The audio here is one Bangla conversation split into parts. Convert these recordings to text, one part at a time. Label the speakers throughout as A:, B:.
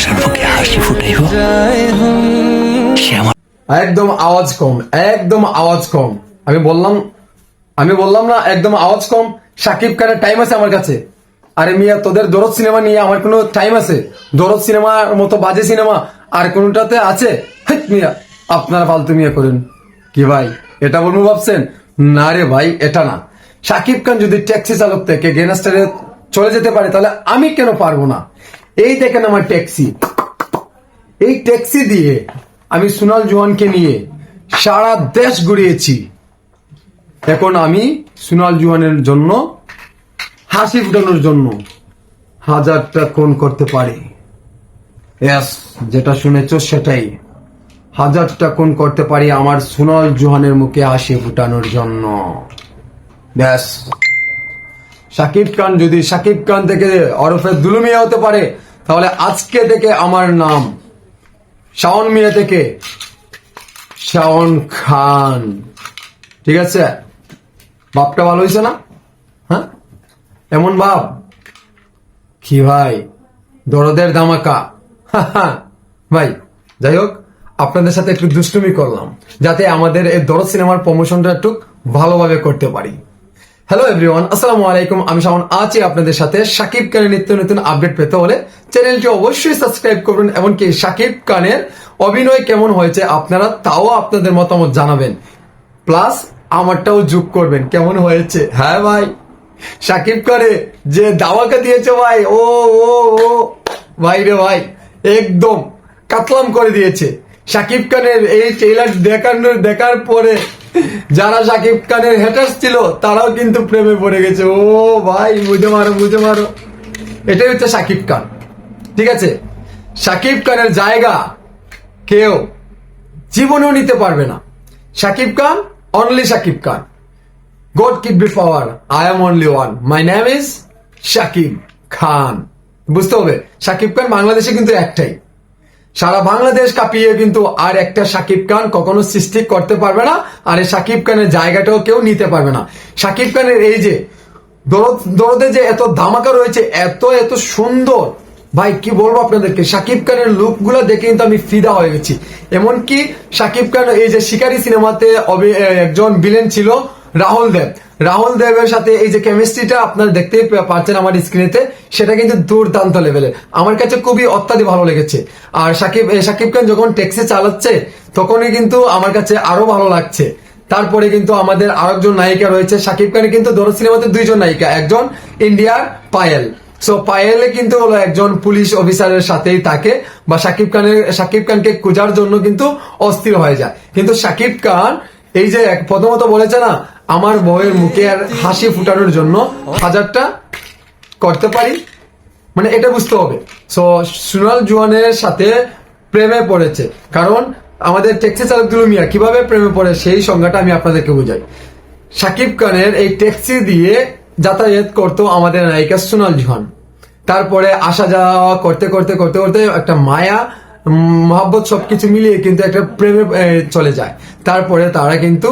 A: ভালোবাসার হাসি ফুটাইব।
B: একদম আওয়াজ কম, একদম আওয়াজ কম। আমি বললাম আমি বললাম না, একদম আওয়াজ কম। সাকিব খানের টাইম আছে আমার কাছে। আরে মিয়া, তোদের দরদ সিনেমা নিয়ে আমার কোনো টাইম আছে? দরদ সিনেমার মতো বাজে সিনেমা আর কোনটাতে আছে? মিয়া, আপনারা ফালতু মিয়া করেন। কি ভাই, এটা বলব ভাবছেন? না রে ভাই, এটা না। সাকিব খান যদি ট্যাক্সি চালক থেকে গেনাস্টারে চলে যেতে পারে, তাহলে আমি কেন পারব না? এই দেখেন আমার ট্যাক্সি। এই ট্যাক্সি দিয়ে আমি সোনাল জোয়ানকে নিয়ে সারা দেশ ঘুরিয়েছি। এখন আমি সোনাল জোয়ানের জন্য, হাসি ফুটানোর জন্য হাজারটা কোন করতে পারি। যেটা শুনেছ সেটাই। হাজারটা কোন করতে পারি আমার সোনাল জোহানের মুখে হাসি ফুটানোর জন্য। ব্যাস শাকিব খান যদি শাকিব খান থেকে ওরফে দুলুমিয়া হতে পারে, তাহলে আজকে থেকে আমার নাম শাওন মিয়া থেকে শাওন খান। ঠিক আছে? বাপটা ভালো হয়েছে না? হ্যাঁ? এমন বাপ? কি ভাই? দরদের দামাকা ভাই, যাই হোক, আপনাদের সাথে একটু দুষ্টুমি করলাম, যাতে আমাদের এই দরদ সিনেমার প্রমোশনটা একটু ভালোভাবে করতে পারি। হ্যালো এভরিওয়ান আসসালামু আলাইকুম আমি শাওন আছি আপনাদের সাথে শাকিব খানের নিত্য নতুন আপডেট পেতে হলে চ্যানেলটি অবশ্যই সাবস্ক্রাইব করবেন এমনকি শাকিব খানের অভিনয় কেমন হয়েছে আপনারা তাও আপনাদের মতামত জানাবেন। প্লাস আমারটাও যোগ করবেন। কেমন হয়েছে? হ্যাঁ ভাই। সাকিব করে যে দাওয়াকে দিয়েছে, ভাই, ও ও ও। ভাই রে, ভাই, একদম কাতলাম করে দিয়েছে। সাকিব খানের এই ট্রেলার দেখানোর দেখার পরে যারা সাকিব খানের হেটার্স ছিল, তারাও কিন্তু প্রেমে পড়ে গেছে। ও ভাই বুঝে মারো বুঝে মারো। এটাই হচ্ছে সাকিব খান। ঠিক আছে? সাকিব খানের জায়গা কেউ জীবনেও নিতে পারবে না। Shakib Khan only Shakib Khan. God keep be power I am only one my name is Shakib Khan. বুঝতে হবে? শাকিব খান বাংলাদেশে কিন্তু একটাই। সারা বাংলাদেশ কাঁপিয়ে কিন্তু আর একটা শাকিব খান কখনো সৃষ্টি করতে পারবে না, আর এই শাকিব খানের জায়গাটাও কেউ নিতে পারবে না। শাকিব খানের এই যে দরদ যে এত ধামাকা রয়েছে, এত এত সুন্দর। ভাই, কি বলব আপনাদেরকে? শাকিব খানের লুকগুলো দেখে কিন্তু আমি ফিদা হয়ে গেছি। এমনকি শাকিব খান এই যে শিকারি সিনেমাতে একজন ভিলেন ছিল রাহুল দেব। রাহুল দেবের সাথে এই যে কেমিস্ট্রিটা আপনারা দেখতেই পাচ্ছেন আমার স্ক্রিনেতে সেটা কিন্তু দুর্দান্ত লেভেলের আমার কাছে খুবই অত্যাধিক ভালো লেগেছে। আর সাকিব এ, শাকিব খান যখন ট্যাক্সি চালাচ্ছে তখনই কিন্তু আমার কাছে আরও ভালো লাগছে। তারপরে কিন্তু আমাদের আরেকজন নায়িকা রয়েছে শাকিব খানের কিন্তু দরদ সিনেমাতে দুইজন নায়িকা একজন ইন্ডিয়ার পায়েল। সো পায়েলে কিন্তু হলো একজন পুলিশ অফিসারের সাথেই থাকে বা শাকিব খানের শাকিব খানকে খোঁজার জন্য কিন্তু অস্থির হয়ে যায়। কিন্তু শাকিব খান এই যে প্রথমত বলেছে না আমার বউয়ের মুখে আর হাসি ফুটানোর জন্য হাজারটা করতে পারি। মানে এটা বুঝতে হবে। সো সুনাল জুয়ানের সাথে প্রেমে পড়েছে। কারণ আমাদের ট্যাক্সি চালক দুলুমিয়া কীভাবে প্রেমে পড়ে সেই সংজ্ঞাটা আমি আপনাদেরকে বুঝাই। সাকিব খানের এই ট্যাক্সি দিয়ে যাতায়াত করতো আমাদের নায়িকা সোনাল জোহান তারপরে আসা যাওয়া করতে করতে করতে করতে একটা মায়া মহাব্বত সবকিছু মিলিয়ে কিন্তু একটা প্রেমে চলে যায়। তারপরে তারা কিন্তু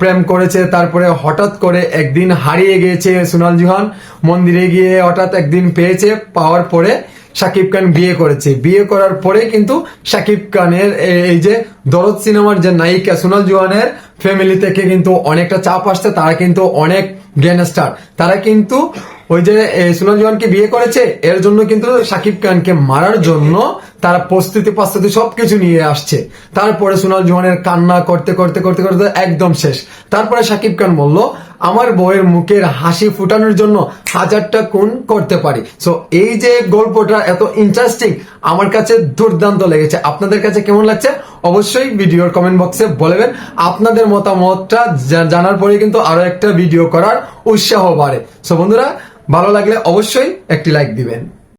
B: প্রেম করেছে, তারপরে হঠাৎ করে একদিন হারিয়ে গিয়েছে সোনাল জোহান। মন্দিরে গিয়ে হঠাৎ একদিন পেয়েছে, পাওয়ার পরে শাকিব খান বিয়ে করেছে। বিয়ে করার পরে কিন্তু শাকিব খানের এই যে দরদ সিনেমার যে নায়িকা সোনাল জোহানের ফ্যামিলি থেকে কিন্তু অনেকটা চাপ আসছে, তারা কিন্তু অনেক গ্যাংস্টার তারা কিন্তু ওই যে সোনাল জোহানকে বিয়ে করেছে, এর জন্য কিন্তু শাকিব খানকে মারার জন্য তারা প্রস্তুতি প্রস্তুতি সবকিছু নিয়ে আসছে। তারপরে সোনাল জোহানের কান্না করতে করতে করতে করতে একদম শেষ। তারপরে শাকিব খান বলল, আমার বউয়ের মুখের হাসি ফুটানোর জন্য হাজারটা কোন করতে পারি। সো এই যে গল্পটা এত ইন্টারেস্টিং আমার কাছে দুর্দান্ত লেগেছে। আপনাদের কাছে কেমন লাগছে? অবশ্যই ভিডিওর কমেন্ট বক্সে বলবেন আপনাদের মতামতটা জানার পরে কিন্তু আরও একটা ভিডিও করার উৎসাহ বাড়ে। সো বন্ধুরা, ভালো লাগলে অবশ্যই একটি লাইক দিবেন।